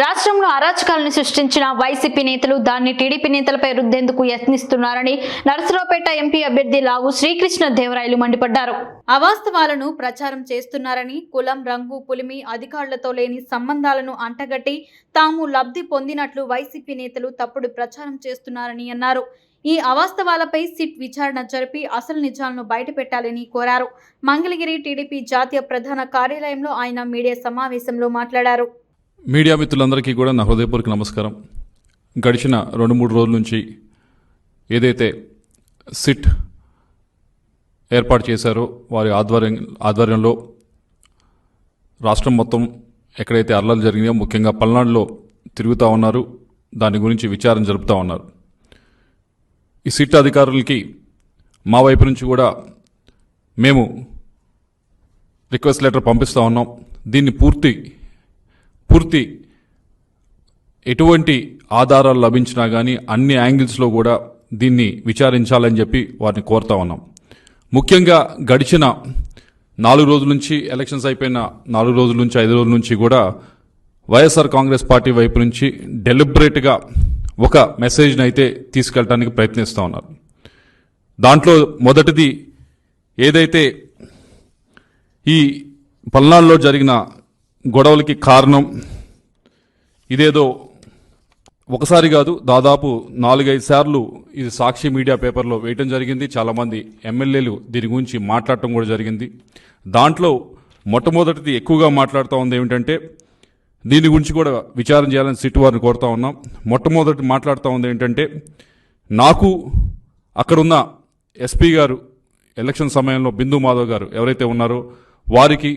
రాష్ట్రంలో అరాచకాలను సృష్టించిన వైసీపీ నేతలు దాన్ని టీడీపీ నేతలపై రుద్దేందుకు యత్నిస్తున్నారని నరసరావుపేట ఎంపీ అభ్యర్థి లావు శ్రీకృష్ణ దేవరాయలు మండిపడ్డారు. అవాస్తవాలను ప్రచారం చేస్తున్నారని కులం రంగు పులిమి అధికారులతో లేని సంబంధాలను అంటగట్టి తాము లబ్ధి పొందినట్లు వైసీపీ నేతలు తప్పుడు ప్రచారం చేస్తున్నారని అన్నారు. ఈ అవాస్తవాలపై సిట్ విచారణ జరిపి అసలు నిజాలను బయటపెట్టాలని కోరారు. మంగళగిరి టీడీపీ జాతీయ ప్రధాన కార్యాలయంలో ఆయన మీడియా సమావేశంలో మాట్లాడారు. మీడియా మిత్రులందరికీ కూడా నా హృదయపూర్వక నమస్కారం. గడిచిన రెండు మూడు రోజుల నుంచి ఏదైతే సిట్ ఏర్పాటు చేశారో వారి ఆధ్వర్యం ఆధ్వర్యంలో రాష్ట్రం మొత్తం ఎక్కడైతే అల్లలు జరిగినాయో ముఖ్యంగా పల్నాడులో తిరుగుతూ ఉన్నారు. దాని గురించి విచారణ జరుపుతూ ఉన్నారు. ఈ సిట్ అధికారులకి మా వైపు నుంచి కూడా మేము రిక్వెస్ట్ లెటర్ పంపిస్తూ ఉన్నాం. దీన్ని పూర్తి పూర్తి ఎటువంటి ఆధారాలు లభించినా కానీ అన్ని యాంగిల్స్లో కూడా దీన్ని విచారించాలని చెప్పి వారిని కోరుతా ఉన్నాం. ముఖ్యంగా గడిచిన నాలుగు రోజుల నుంచి ఎలక్షన్స్ అయిపోయిన నాలుగు రోజుల నుంచి ఐదు రోజుల నుంచి కూడా వైఎస్ఆర్ కాంగ్రెస్ పార్టీ వైపు నుంచి డెలిబరేట్గా ఒక మెసేజ్ని అయితే తీసుకెళ్ళడానికి ప్రయత్నిస్తూ ఉన్నారు. దాంట్లో మొదటిది ఏదైతే ఈ పల్నాడులో జరిగిన గొడవలకి కారణం ఇదేదో ఒకసారి కాదు దాదాపు నాలుగైదు సార్లు ఇది సాక్షి మీడియా పేపర్లో వేయటం జరిగింది. చాలామంది ఎమ్మెల్యేలు దీని గురించి మాట్లాడటం కూడా జరిగింది. దాంట్లో మొట్టమొదటిది ఎక్కువగా మాట్లాడుతూ ఉంది ఏమిటంటే దీని గురించి కూడా విచారం చేయాలని సిట్ వారిని కోరుతా ఉన్నాం. మొట్టమొదటి మాట్లాడుతూ ఉంది ఏంటంటే నాకు అక్కడున్న ఎస్పీ గారు ఎలక్షన్ సమయంలో బిందు మాధవ్ గారు ఎవరైతే ఉన్నారో వారికి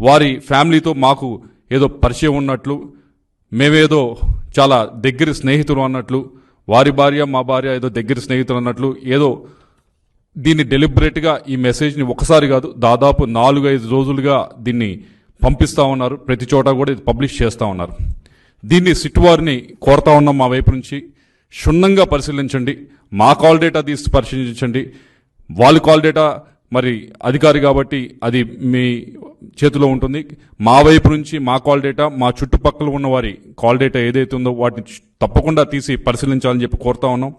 వారి ఫ్యామిలీతో మాకు ఏదో పరిచయం ఉన్నట్లు మేమేదో చాలా దగ్గర స్నేహితులు అన్నట్లు వారి భార్య మా భార్య ఏదో దగ్గర స్నేహితులు అన్నట్లు ఏదో దీన్ని డెలిబరేట్గా ఈ మెసేజ్ని ఒకసారి కాదు దాదాపు నాలుగు ఐదు రోజులుగా దీన్ని పంపిస్తా ఉన్నారు. ప్రతి చోట కూడా ఇది పబ్లిష్ చేస్తూ ఉన్నారు. దీన్ని సిట్ వారిని కోరుతా ఉన్నాం మా వైపు నుంచి. క్షుణ్ణంగా పరిశీలించండి. మా కాల్ డేటా తీసి పరిశీలించండి. వాళ్ళ కాల్ డేటా మరి అధికారి కాబట్టి అది మీ చేతిలో ఉంటుంది. మా వైపు నుంచి మా కాల్ డేటా మా చుట్టుపక్కల ఉన్న వారి కాల్ డేటా ఏదైతే ఉందో వాటిని తప్పకుండా తీసి పరిశీలించాలని చెప్పి కోరుతా ఉన్నాం.